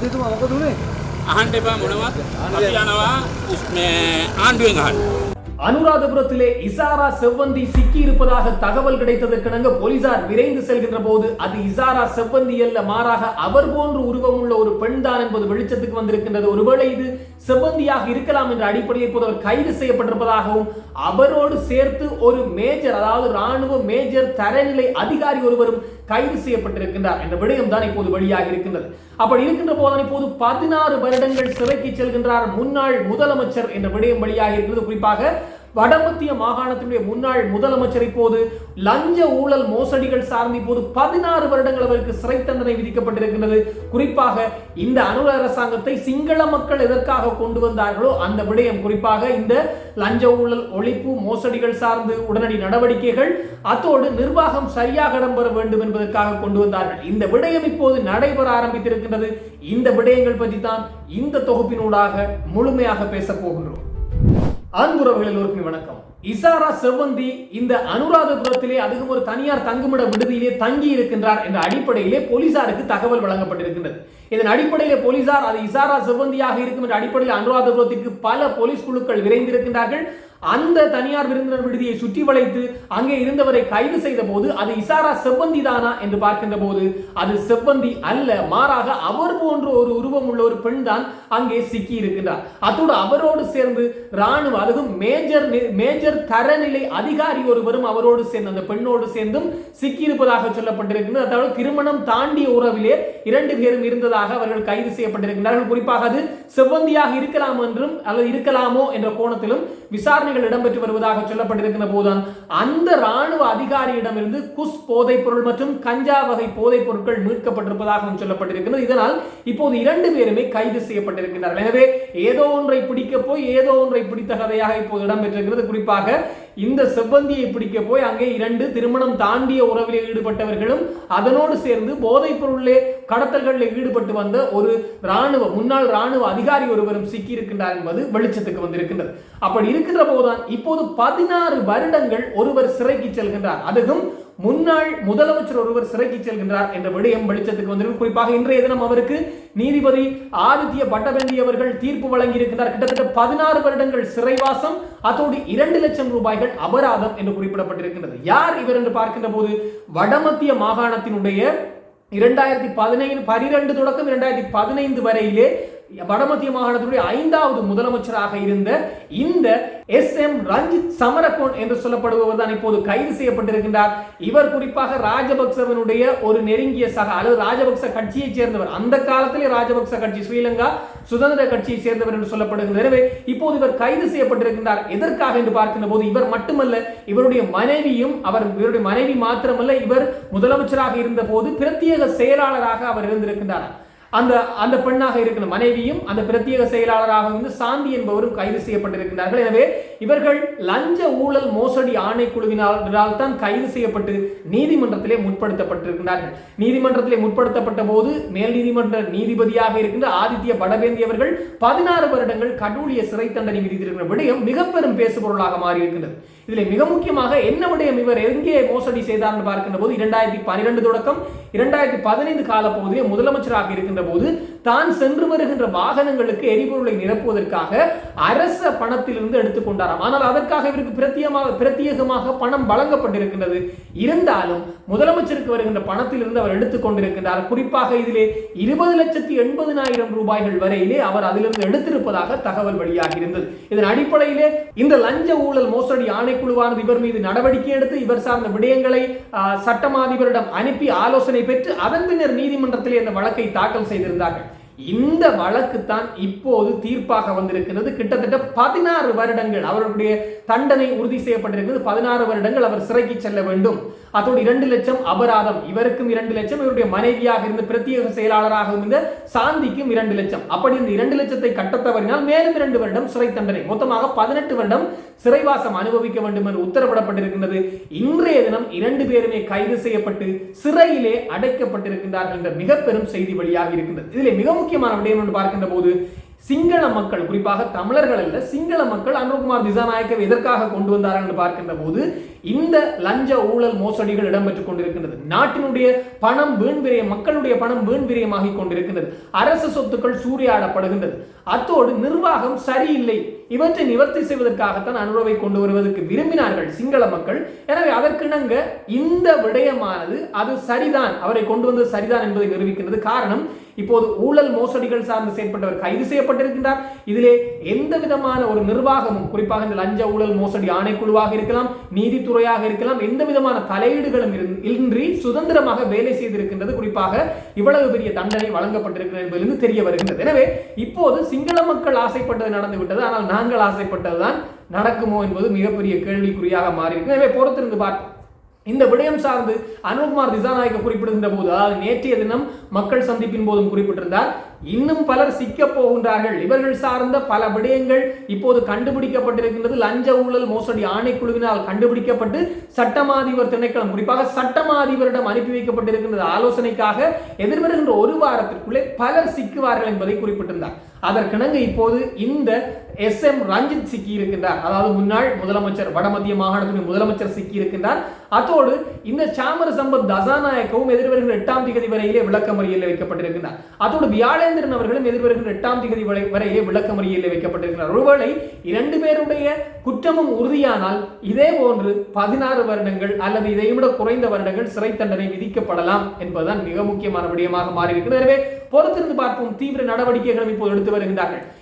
अभी तुम हमको दोगे 100 पे मुनवा अभी आना हुआ उसमें आन डूइंग அனுராதபுரத்திலே இசாரா செவ்வந்தி சிக்கி இருப்பதாக தகவல் கிடைத்ததற்கிணங்க போலீசார் விரைந்து செல்கின்ற போது அது இசாரா செவ்வந்தி அல்ல மாறாக அவர் போன்று உருவமுள்ள ஒரு பெண் தான் என்பது வெளிச்சத்துக்கு வந்திருக்கின்றது. ஒருவேளை இது செவ்வந்தியாக இருக்கலாம் என்ற அடிப்படையில் இப்போது அவர் கைது செய்யப்பட்டிருப்பதாகவும் அவரோடு சேர்த்து ஒரு மேஜர் அதாவது ராணுவ மேஜர் தரநிலை அதிகாரி ஒருவரும் கைது செய்யப்பட்டிருக்கின்றார் என்ற விடயம் தான் இப்போது வெளியாக இருக்கின்றது. அப்படி இருக்கின்ற போதுதான் இப்போது பதினாறு வருடங்கள் சிறைக்கு செல்கின்றார் முன்னாள் முதலமைச்சர் என்ற விடயம் வெளியாக இருக்கிறது குறிப்பாக வடமத்திய மாகாணத்தினுடைய முன்னாள் முதலமைச்சர் இப்போது லஞ்ச ஊழல் மோசடிகள் சார்ந்து இப்போது பதினாறு வருடங்கள் அவருக்கு சிறை தண்டனை விதிக்கப்பட்டிருக்கின்றது. குறிப்பாக இந்த அனுர அரசாங்கத்தை சிங்கள மக்கள் எதற்காக கொண்டு வந்தார்களோ அந்த விடயம் குறிப்பாக இந்த லஞ்ச ஊழல் ஒழிப்பு மோசடிகள் சார்ந்து உடனடி நடவடிக்கைகள் அத்தோடு நிர்வாகம் சரியாக இடம்பெற வேண்டும் என்பதற்காக கொண்டு வந்தார்கள். இந்த விடயம் இப்போது நடைபெற ஆரம்பித்திருக்கின்றது. இந்த விடயங்கள் பற்றி தான் இந்த தொகுப்பினூடாக முழுமையாக பேசப் போகின்றோம். அன்புறவர்கள் எல்லோருக்கும் வணக்கம். இசாரா செவ்வந்தி இந்த அனுராதபுரத்திலே அதுக்கும் ஒரு தனியார் தங்குமிட விடுதியிலே தங்கி இருக்கின்றார் என்ற அடிப்படையிலே போலீசாருக்கு தகவல் வழங்கப்பட்டிருக்கின்றது. இதன் அடிப்படையிலே போலீசார் அது இசாரா செவ்வந்தியாக இருக்கும் என்ற அடிப்படையில் அனுராதபுரத்திற்கு பல போலீஸ் குழுக்கள் விரைந்திருக்கின்றார்கள். அந்த தனியார் விருந்தினர் விடுதியை சுற்றி வளைத்து அங்கே இருந்தவரை கைது செய்த போது அது இசாரா செவ்வந்தி தானா என்று பார்க்கின்ற போது அது செவ்வந்தி அல்ல மாறாக அவர் போன்ற ஒரு உருவம் உள்ள ஒரு பெண் தான் அங்கே சிக்கி இருக்கின்றார் அத்தோடு அவரோடு சேர்ந்து ராணுவ அதுவும் மேஜர் மேஜர் உயர் தரநிலை அதிகாரி ஒருவரும் அவரோடு சேர்ந்து அந்த பெண்ணோடு சேர்ந்தும் சிக்கியிருப்பதாக சொல்லப்பட்டிருக்கின்றது. அதாவது திருமணம் தாண்டிய உறவிலே இரண்டு பேரும் இருந்ததாக அவர்கள் கைது செய்யப்பட்டிருக்கிறார்கள் குறிப்பாக அது செவ்வந்தியாக இருக்கலாம் என்றும் அல்லது இருக்கலாமோ என்ற கோணத்திலும் விசாரணைகள் இடம்பெற்று வருவதாக சொல்லப்பட்டிருக்கின்ற போதுதான் அந்த ராணுவ அதிகாரியிடமிருந்து குஸ் போதைப் பொருள் மற்றும் கஞ்சா வகை போதைப் பொருட்கள் மீட்கப்பட்டிருப்பதாகவும் சொல்லப்பட்டிருக்கிறது இதனால் இப்போது இரண்டு பேருமே கைது செய்யப்பட்டிருக்கின்றார்கள். எனவே ஏதோ ஒன்றை பிடிக்க போய் ஏதோ ஒன்றை பிடித்த கதையாக இப்போது இடம்பெற்றிருக்கிறது. குறிப்பாக குறிப்பாக இந்த செவ்வந்தியை பிடிக்க போய் அங்கே இரண்டு திருமணம் தாண்டிய உறவில் ஈடுபட்டவர்களும் அதனோடு சேர்ந்து போதைப் பொருளே கடத்தல்களில் ஈடுபட்டு வந்த ஒரு ராணுவ முன்னாள் ராணுவ அதிகாரி ஒருவரும் சிக்கியிருக்கின்றார் என்பது வெளிச்சத்துக்கு வந்திருக்கின்றது. அப்படி இருக்கின்ற போதுதான் இப்போது பதினாறு வருடங்கள் ஒருவர் சிறைக்கு செல்கின்றார். அதுவும் முன்னாள் முதலமைச்சர் ஒருவர் சிறைக்கு செல்கின்றார் என்ற விடயம் வெளிச்சத்துக்கு வந்திருக்கும். குறிப்பாக இன்றைய தினம் அவருக்கு நீதிபதி ஆதித்ய பட்டபேந்தி அவர்கள் தீர்ப்பு வழங்கி கிட்டத்தட்ட பதினாறு வருடங்கள் சிறைவாசம் அதோடு இரண்டு லட்சம் ரூபாய் ரூபாய்கள் அபராதம் என்று குறிப்பிடப்பட்டிருக்கின்றது. யார் இவர் என்று பார்க்கின்ற போது வடமத்திய மாகாணத்தினுடைய இரண்டாயிரத்தி பதினைந்து பனிரெண்டு தொடக்கம் இரண்டாயிரத்தி பதினைந்து வரையிலே வடமத்திய மாகாணத்தினுடைய ஐந்தாவது முதலமைச்சராக இருந்த இந்த எஸ் எம் ரஞ்சித் சமரகோன் என்று சொல்லப்படுபவர் தான் இப்போது கைது செய்யப்பட்டிருக்கின்றார். இவர் குறிப்பாக ராஜபக்சவனுடைய ஒரு நெருங்கிய சக அல்லது ராஜபக்ச கட்சியைச் சேர்ந்தவர். அந்த காலத்திலே ராஜபக்ச கட்சி ஸ்ரீலங்கா சுதந்திர கட்சியை சேர்ந்தவர் என்று சொல்லப்படுகிறது எனவே இப்போது இவர் கைது செய்யப்பட்டிருக்கின்றார். எதற்காக என்று பார்க்கின்ற போது இவர் மட்டுமல்ல இவருடைய மனைவியும் அவர் இவருடைய மனைவி மாத்திரமல்ல இவர் முதலமைச்சராக இருந்த போது பிரத்யேக செயலாளராக அவர் இருந்திருக்கின்றார். அந்த அந்த பெண்ணாக இருக்கிற மனைவியும் அந்த பிரத்யேக செயலாளராக வந்து சாந்தி என்பவரும் கைது செய்யப்பட்டிருக்கிறார்கள் எனவே இவர்கள் லஞ்ச ஊழல் மோசடி ஆணைக்குழுவினால் தான் கைது செய்யப்பட்டு நீதிமன்றத்திலே முற்படுத்தப்பட்டிருக்கிறார்கள் நீதிமன்றத்திலே முற்படுத்தப்பட்ட போது மேல் நீதிமன்ற நீதிபதியாக இருக்கின்ற ஆதித்ய படவேந்தி அவர்கள் பதினாறு வருடங்கள் கடூழிய சிறை தண்டனை விதித்திருக்கிற விடயம் மிக பெரும் பேசுபொருளாக மாறி இருக்கின்றது இதில் மிக முக்கியமாக என்ன விடயம் இவர் எங்கே மோசடி செய்தார்னு பார்க்கின்ற போது இரண்டாயிரத்தி பனிரெண்டு தொடக்கம் இரண்டாயிரத்தி பதினைந்து கால முதலமைச்சராக இருக்கின்ற போது தான் சென்று வருகின்ற வாகனங்களுக்கு எரிபொருளை நிரப்புவதற்காக அரச பணத்திலிருந்து எடுத்துக்கொண்டாராம் ஆனால் அதற்காக இவருக்கு பிரத்யேகமாக பிரத்யேகமாக பணம் வழங்கப்பட்டிருக்கின்றது. இருந்தாலும் முதலமைச்சருக்கு வருகின்ற பணத்திலிருந்து அவர் எடுத்துக்கொண்டிருக்கின்றார் குறிப்பாக இதிலே இருபது லட்சத்தி எண்பதினாயிரம் ரூபாய்கள் வரையிலே அவர் அதிலிருந்து எடுத்திருப்பதாக தகவல் வெளியாகி இருந்தது இதன் அடிப்படையிலே இந்த லஞ்ச ஊழல் மோசடி ஆணை குழுவானது இவர் மீது நடவடிக்கை எடுத்து இவர் சார்ந்த விடயங்களை சட்டமாதிபரிடம் அனுப்பி ஆலோசனை பெற்று அதன் பின்னர் நீதிமன்றத்தில் இந்த வழக்கை தாக்கல் செய்திருந்தார்கள். இந்த வழக்கு தான் இப்போது தீர்ப்பாக வந்திருக்கிறது. கிட்டத்தட்ட பதினாறு வருடங்கள் அவருடைய தண்டனை உறுதி செய்யப்பட்டிருக்கிறது. பதினாறு வருடங்கள் அவர் சிறைக்கு செல்ல வேண்டும். அதோடு இரண்டு லட்சம் அபராதம் இவருக்கும் இரண்டு லட்சம் இவருடைய மனைவியாக இருந்த பிரத்யேக செயலாளராக இருந்த சாந்திக்கும் இரண்டு லட்சம். அப்படி இந்த இரண்டு லட்சத்தை கட்டத் தவறினால் மேலும் இரண்டு வருடம் சிறை தண்டனை. மொத்தமாக பதினெட்டு வருடம் சிறைவாசம் அனுபவிக்க வேண்டும் என்று உத்தரவிடப்பட்டிருக்கின்றது. இன்றைய தினம் இரண்டு பேருமே கைது செய்யப்பட்டு சிறையிலே அடைக்கப்பட்டிருக்கின்றார்கள் என்ற மிக பெரும் செய்தி வழியாக இருக்கின்றது. இதிலே மிக முக்கியமான விடயம் என்று பார்க்கின்ற போது சிங்கள மக்கள் குறிப்பாக தமிழர்கள் அல்ல சிங்கள மக்கள் அனுகுமார் திசாநாயக்கவை எதற்காக கொண்டு வந்தார்கள் என்று பார்க்கின்ற போது இந்த லஞ்ச ஊழல் மோசடிகள் இடம்பெற்றுக் கொண்டிருக்கின்றது. நாட்டினுடைய பணம் வீண் விரயம் மக்களுடைய பணம் வீண் விரயமாகிக் கொண்டிருக்கின்றது. அரசு சொத்துக்கள் சூறையாடப்படுகின்றது. அத்தோடு நிர்வாகம் சரியில்லை. இவற்றை நிவர்த்தி செய்வதற்காகத்தான் அனுரவை கொண்டு வருவதற்கு விரும்பினார்கள் சிங்கள மக்கள். எனவே அதற்கிணங்க இந்த விடயமானது அது சரிதான். அவரை கொண்டு வந்தது சரிதான் என்பதை நிரூபிக்கின்றது. காரணம் இப்போது ஊழல் மோசடிகள் சார்ந்து செயற்பட்டவர் கைது செய்யப்பட்டிருக்கின்றார். இதிலே எந்த விதமான ஒரு நிர்வாகமும் குறிப்பாக இந்த லஞ்ச ஊழல் மோசடி ஆணைக்குழுவாக இருக்கலாம் நீதித்துறையாக இருக்கலாம் எந்த விதமான தலையீடுகளும் இரு- இன்றி சுதந்திரமாக வேலை செய்திருக்கின்றது. குறிப்பாக இவ்வளவு பெரிய தண்டனை வழங்கப்பட்டிருக்கிறது என்பதிலிருந்து தெரிய வருகின்றது. எனவே இப்போது சிங்கள மக்கள் ஆசைப்பட்டது நடந்து விட்டது. ஆனால் நாங்கள் ஆசைப்பட்டதுதான் நடக்குமோ என்பது மிகப்பெரிய கேள்விக்குறியாக மாறியிருக்கு. எனவே பொறுத்திருந்து பார்ப்போம். இந்த விடயம் சார்ந்து அனுகுமார் திசாநாயக்க குறிப்பிடுகின்ற போது அதாவது நேற்றைய தினம் மக்கள் சந்திப்பின் போதும் குறிப்பிட்டிருந்தார். இன்னும் பலர் சிக்க போகின்றார்கள். இவர்கள் சார்ந்த பல விடயங்கள் இப்போது கண்டுபிடிக்கப்பட்டிருக்கின்றது. லஞ்ச ஊழல் மோசடி ஆணைக்குழுவினால் கண்டுபிடிக்கப்பட்டு சட்டமாதிபர் திணைக்களம் குறிப்பாக சட்டமாதிபரிடம் அனுப்பி வைக்கப்பட்டிருக்கின்றது. ஆலோசனைக்காக எதிர்வருகின்ற ஒரு வாரத்திற்குள்ளே பலர் சிக்குவார்கள் என்பதை குறிப்பிட்டிருந்தார். அதற்கிணங்க இப்போது இந்த எஸ் எம் ரஞ்சித் சிக்கி இருக்கின்றார் அதாவது முன்னாள் முதலமைச்சர் வடமத்திய மாகாணத்தின் முதலமைச்சர் சிக்கி இருக்கின்றார் அதோடு இந்த சாமர சம்பத் தசாநாயக்கவும் எதிர்வருகின்ற எட்டாம் திகதி வரையிலே விளக்கமறியலில் வைக்கப்பட்டிருக்கிறார் வியாழ வியாழேந்திரன் அவர்களும் எதிர்வருகின்ற எட்டாம் திகதி வரையிலே விளக்கமறியலில் வைக்கப்பட்டிருக்கிறார். ஒருவேளை இரண்டு பேருடைய குற்றமும் உறுதியானால் இதே போன்று பதினாறு வருடங்கள் அல்லது இதை விட குறைந்த வருடங்கள் சிறை தண்டனை விதிக்கப்படலாம் என்பதுதான் மிக முக்கியமான விடயமாக மாறியிருக்கிறது. எனவே பொறுத்திருந்து பார்ப்போம். தீவிர நடவடிக்கைகளும் இப்போது எடுத்து வருகின்றார்கள்.